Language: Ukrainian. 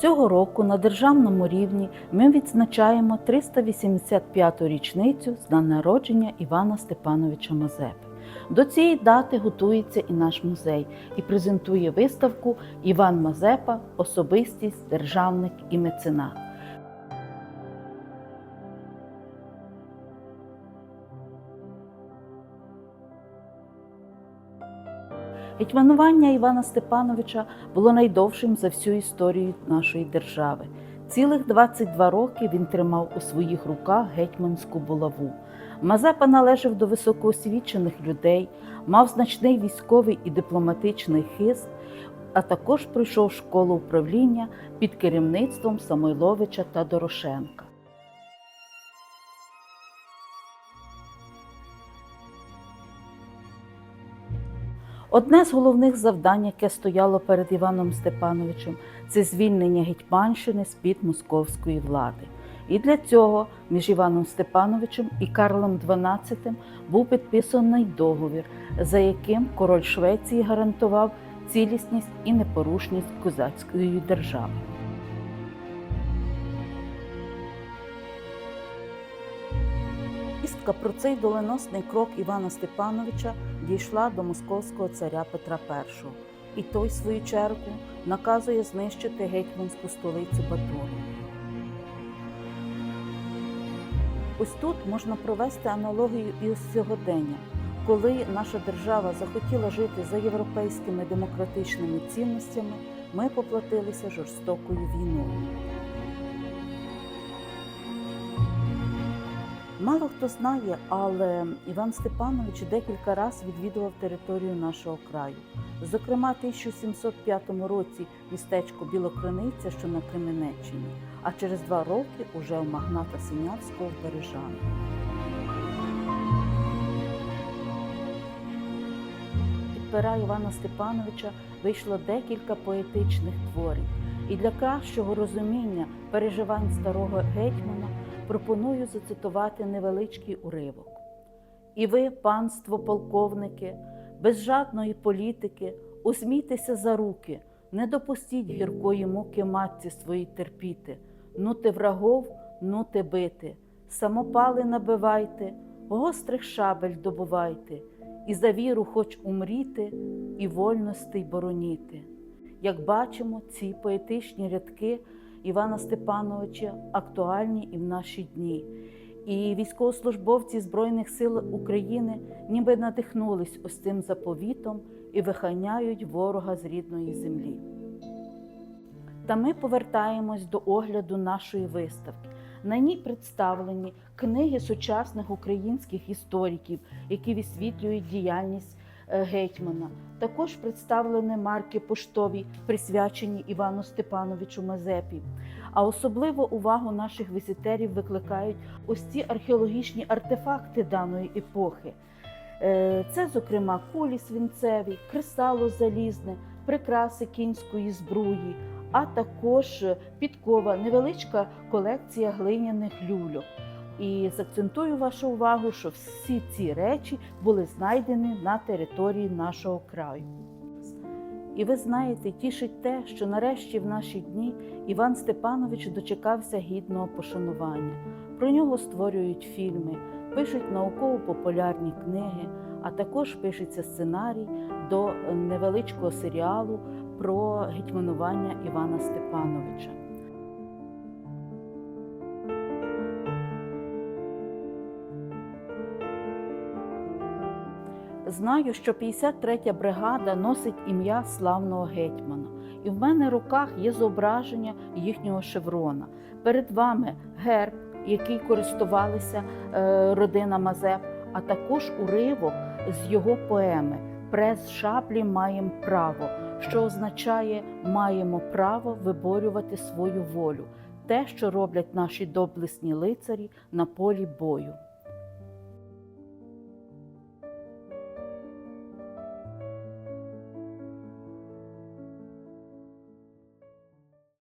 Цього року на державному рівні ми відзначаємо 385-ту річницю з дня народження Івана Степановича Мазепи. До цієї дати готується і наш музей і презентує виставку Іван Мазепа особистість, державник і меценат. Гетьманування Івана Степановича було найдовшим за всю історію нашої держави. Цілих 22 роки він тримав у своїх руках гетьманську булаву. Мазепа належав до високоосвічених людей, мав значний військовий і дипломатичний хист, а також пройшов школу управління під керівництвом Самойловича та Дорошенка. Одне з головних завдань, яке стояло перед Іваном Степановичем, це звільнення Гетьманщини з-під московської влади. І для цього між Іваном Степановичем і Карлом XII був підписаний договір, за яким король Швеції гарантував цілісність і непорушність козацької держави. Істка про цей доленосний крок Івана Степановича дійшла до московського царя Петра І, і той, в свою чергу, наказує знищити гетьманську столицю Батуру. Ось тут можна провести аналогію і з сьогодення, коли наша держава захотіла жити за європейськими демократичними цінностями, ми поплатилися жорстокою війною. Мало хто знає, але Іван Степанович декілька разів відвідував територію нашого краю. Зокрема, в 1705 році містечко Білокриниця, що на Кременеччині, а через два роки уже у магната Синявського в Бережанах. Під пера Івана Степановича вийшло декілька поетичних творів, і для кращого розуміння переживань старого гетьмана пропоную зацитувати невеличкий уривок. І ви, панство, полковники, без жадної політики, усмійтеся за руки, не допустіть гіркої муки матці своїй терпіти, нути врагов, нути бити, самопали набивайте, гострих шабель добувайте, і за віру хоч умріти, і вольностей бороніти. Як бачимо, ці поетичні рядки Івана Степановича актуальні і в наші дні. І військовослужбовці Збройних сил України ніби надихнулись ось цим заповітом і виханяють ворога з рідної землі. Та ми повертаємось до огляду нашої виставки. На ній представлені книги сучасних українських істориків, які висвітлюють діяльність гетьмана. Також представлені марки поштові, присвячені Івану Степановичу Мазепі. А особливо увагу наших візитерів викликають ось ці археологічні артефакти даної епохи. Е, Це, зокрема, кулі свинцеві, кресало залізне, прикраси кінської збруї, а також підкова, невеличка колекція глиняних люльок. І закцентую вашу увагу, що всі ці речі були знайдені на території нашого краю. І ви знаєте, тішить те, що нарешті в наші дні Іван Степанович дочекався гідного пошанування. Про нього створюють фільми, пишуть науково-популярні книги, а також пишеться сценарій до невеличкого серіалу про гетьманування Івана Степановича. Знаю, що 53-я бригада носить ім'я славного гетьмана, і в мене в руках є зображення їхнього шеврона. Перед вами герб, який користувалися е, родина Мазеп, а також уривок з його поеми Прес шаблі маєм право, що означає маємо право виборювати свою волю, те, що роблять наші доблесні лицарі на полі бою.